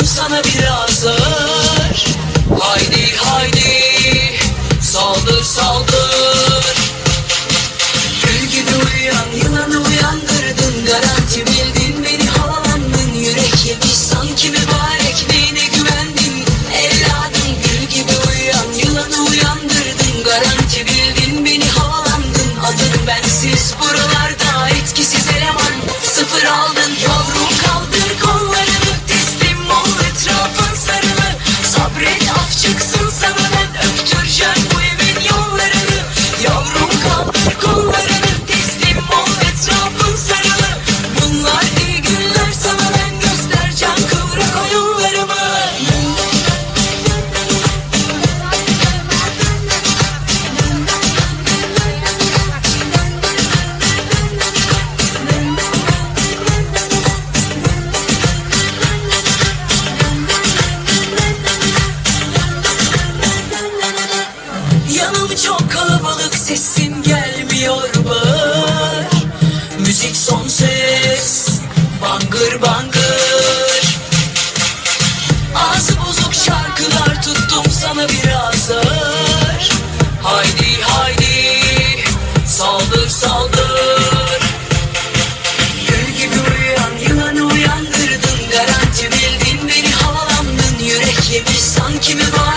tuttum sana biraz ağır. Haydi haydi. Saldır saldır sesim gelmiyor bağır. Müzik son ses bangır bangır. Ağzı bozuk şarkılar tuttum sana biraz ağır. Haydi haydi saldır saldır. Gül gibi uyuyan yılanı uyandırdın. Garanti bildin beni havalandın. Yürek yemiş sanki mübarek